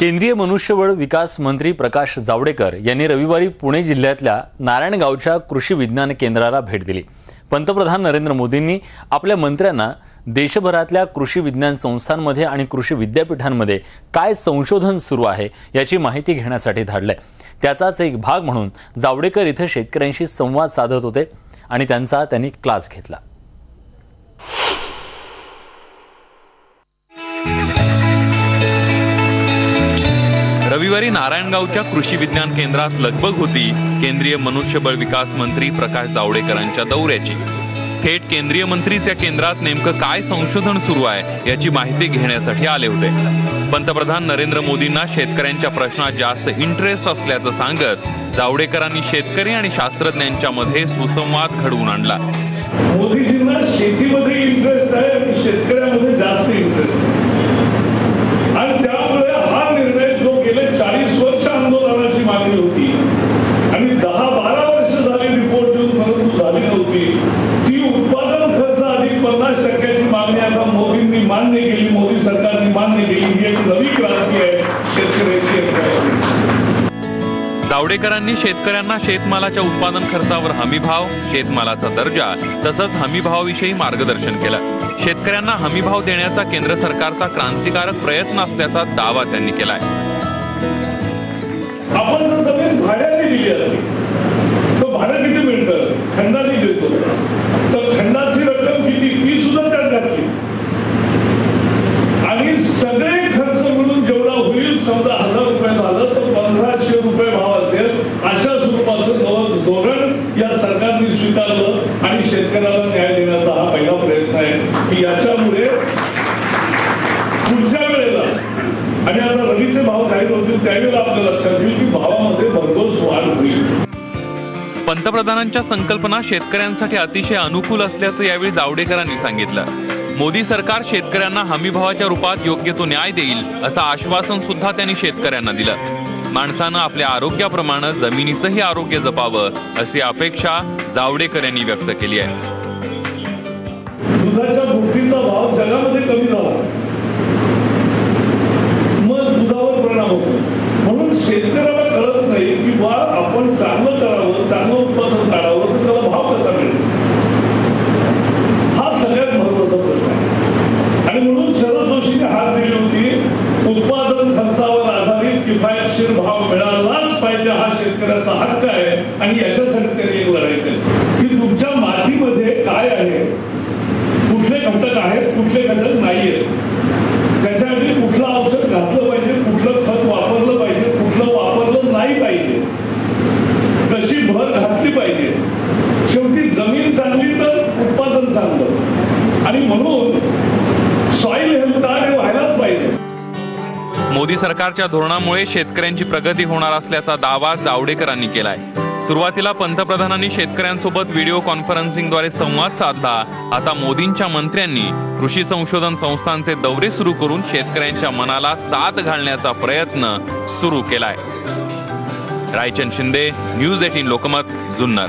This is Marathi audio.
केंद्रीय मनुष्यबळ विकास मंत्री प्रकाश जावडेकर यांनी रविवारी पुणे जिल्ह्यातल्या नारायणगावच्या कृषी विज्ञान केंद्राला भेट दिली. पंतप्रधान नरेंद्र मोदींनी आपल्या मंत्र्यांना देशभरातल्या कृषी विज्ञान संस्थांमध्ये आणि कृषी विद्यापीठांमध्ये काय संशोधन सुरू आहे याची माहिती घेण्यासाठी धाडलंय. त्याचाच एक भाग म्हणून जावडेकर इथं शेतकऱ्यांशी संवाद साधत होते आणि त्यांचा त्यांनी क्लास घेतला. रविवारी नारायणगावच्या कृषी विज्ञान केंद्रात लगबग होती केंद्रीय मनुष्यबळ विकास मंत्री प्रकाश जावडेकरांच्या दौऱ्याची. थेट केंद्रीय मंत्रीच या केंद्रात नेमकं काय संशोधन सुरू आहे याची माहिती घेण्यासाठी आले होते. पंतप्रधान नरेंद्र मोदींना शेतकऱ्यांच्या प्रश्नात जास्त इंटरेस्ट असल्याचं सांगत जावडेकरांनी शेतकरी आणि शास्त्रज्ञांच्या मध्ये सुसंवाद घडवून आणला. मोदीजींना शेतीमध्ये इंटरेस्ट आहे आणि शेतकऱ्यामध्ये जास्त इंटरेस्ट आहे आणि त्यामुळे हा निर्णय जो गेले चाळीस वर्ष आंदोलनाची मागणी होती आणि दहा बारा वर्ष झाली रिपोर्ट देऊन परंतु झाली नव्हती ती उत्पादन खर्च अधिक पन्नास टक्क्याची मागणी आता मोदींनी मान्य केली मोदी सरकारने मान्य केली ही एक नवी क्रांती आहे शेतकऱ्याची एक क्रांती. जावडेकरांनी शेतकऱ्यांना शेतमालाच्या उत्पादन खर्चावर हमी भाव शेतमालाचा दर्जा तसंच हमी भावाविषयी मार्गदर्शन केलं. शेतकऱ्यांना हमी भाव देण्याचा केंद्र सरकारचा क्रांतिकारक प्रयत्न असल्याचा दावा त्यांनी केलाय. आपण जमीन भाड्याने दिली असती भाडं किती जाहीर होतील त्यावेळेला आपल्या लक्षात येईल की भावामध्ये भरघोस वाढ होईल. पंतप्रधानांच्या संकल्पना शेतकऱ्यांसाठी अतिशय अनुकूल असल्याचं यावेळी जावडेकरांनी सांगितलं. मोदी सरकार शेतकऱ्यांना हमी भावाच्या रूपात योग्य तो न्याय देईल असं आश्वासन सुद्धा त्यांनी शेतकऱ्यांना दिलं. माणसानं आपल्या आरोग्याप्रमाणे जमिनीचंही आरोग्य जपावं अशी अपेक्षा जावडेकर यांनी व्यक्त केली आहे. दुधाच्या भाव जगामध्ये कमी झाला. शेतकऱ्याचा हक्क आहे आणि याच्यासाठी सरकारच्या धोरणामुळे शेतकऱ्यांची प्रगती होणार असल्याचा दावा जावडेकरांनी केलाय. सुरुवातीला पंतप्रधानांनी शेतकऱ्यांसोबत व्हिडिओ कॉन्फरन्सिंगद्वारे संवाद साधला. आता मोदींच्या मंत्र्यांनी कृषी संशोधन संस्थांचे दौरे सुरू करून शेतकऱ्यांच्या मनाला साथ घालण्याचा प्रयत्न सुरू केलाय. Raichand Shinde news eighteen Lokmat Junnar.